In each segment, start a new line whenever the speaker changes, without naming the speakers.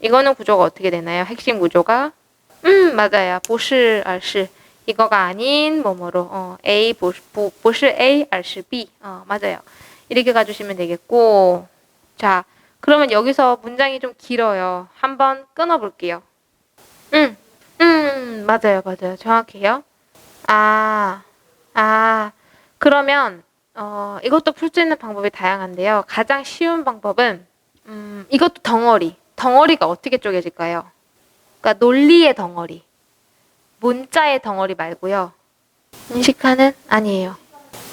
이거는 구조가 어떻게 되나요? 핵심 구조가 음 맞아요. 보시 알시 이거가 아닌 뭐뭐로 어, A 보시 A 알시 B 어 맞아요. 이렇게 가주시면 되겠고 자 그러면 여기서 문장이 좀 길어요. 한번 끊어볼게요. 음, 음 맞아요 맞아요 정확해요. 아, 아 그러면 어, 이것도 풀 수 있는 방법이 다양한데요. 가장 쉬운 방법은 음, 이것도 덩어리. 덩어리가 어떻게 쪼개질까요? 그러니까 논리의 덩어리. 문자의 덩어리 말고요. 인식하는 아니에요.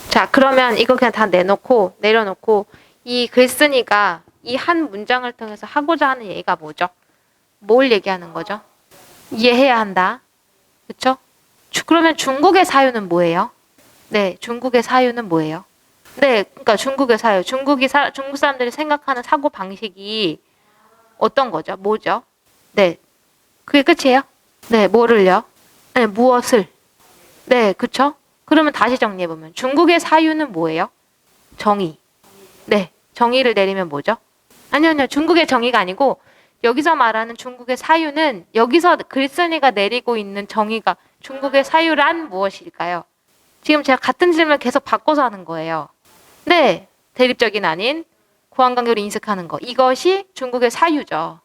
자, 그러면 이거 그냥 다 내놓고 내려놓고 이 글쓴이가 이 한 문장을 통해서 하고자 하는 얘기가 뭐죠? 뭘 얘기하는 거죠? 이해해야 한다. 그렇죠? 그러면 중국의 사유는 뭐예요? 네, 중국의 사유는 뭐예요? 네, 그러니까 중국의 사유. 중국이 사, 중국 사람들이 생각하는 사고 방식이 어떤 거죠? 뭐죠? 네, 그게 끝이에요? 네, 뭐를요? 네, 무엇을? 네, 그쵸? 그러면 다시 정리해 보면 중국의 사유는 뭐예요? 정의. 네, 정의를 내리면 뭐죠? 아니요, 아니요. 중국의 정의가 아니고 여기서 말하는 중국의 사유는 여기서 글쓴이가 내리고 있는 정의가 중국의 사유란 무엇일까요? 지금 제가 같은 질문을 계속 바꿔서 하는 거예요. 네, 대립적인 아닌 고환관계로 인식하는 거. 이것이 중국의 사유죠.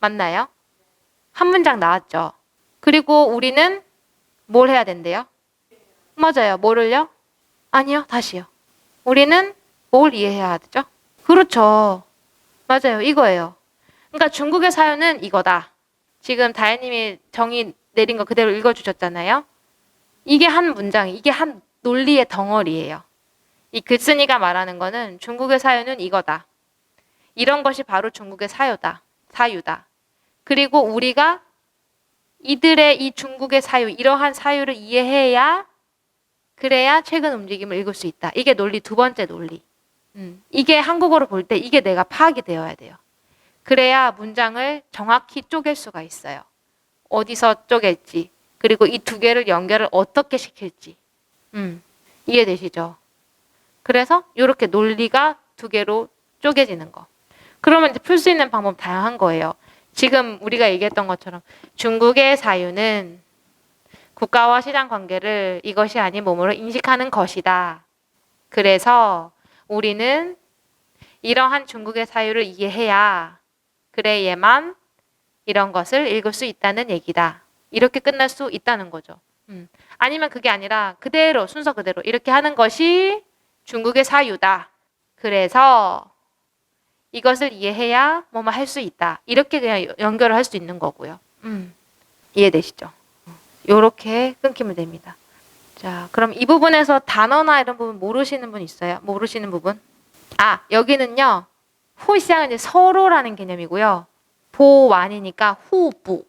맞나요? 한 문장 나왔죠. 그리고 우리는 뭘 해야 된대요? 맞아요. 뭐를요? 아니요. 다시요. 우리는 뭘 이해해야 하죠? 그렇죠. 맞아요. 이거예요. 그러니까 중국의 사유는 이거다. 지금 다혜님이 정의 내린 거 그대로 읽어주셨잖아요. 이게 한 문장, 이게 한 논리의 덩어리예요. 이 글쓴이가 말하는 거는 중국의 사유는 이거다. 이런 것이 바로 중국의 사유다. 사유다. 그리고 우리가 이들의 이 중국의 사유, 이러한 사유를 이해해야 그래야 최근 움직임을 읽을 수 있다. 이게 논리 두 번째 논리. 음, 이게 한국어로 볼 때 이게 내가 파악이 되어야 돼요. 그래야 문장을 정확히 쪼갤 수가 있어요. 어디서 쪼갤지, 그리고 이 두 개를 연결을 어떻게 시킬지. 음, 이해되시죠? 그래서 이렇게 논리가 두 개로 쪼개지는 거. 그러면 이제 풀 수 있는 방법 다양한 거예요. 지금 우리가 얘기했던 것처럼 중국의 사유는 국가와 시장 관계를 이것이 아닌 몸으로 인식하는 것이다. 그래서 우리는 이러한 중국의 사유를 이해해야 그래야만 이런 것을 읽을 수 있다는 얘기다. 이렇게 끝날 수 있다는 거죠. 음. 아니면 그게 아니라 그대로 순서 그대로 이렇게 하는 것이 중국의 사유다. 그래서 이것을 이해해야 뭐뭐 할 수 있다. 이렇게 그냥 연결을 할 수 있는 거고요. 음. 이해되시죠? 이렇게 끊기면 됩니다. 자, 그럼 이 부분에서 단어나 이런 부분 모르시는 분 있어요? 모르시는 부분? 아, 여기는요. 후시장은 이제 서로라는 개념이고요. 보완이니까 후부.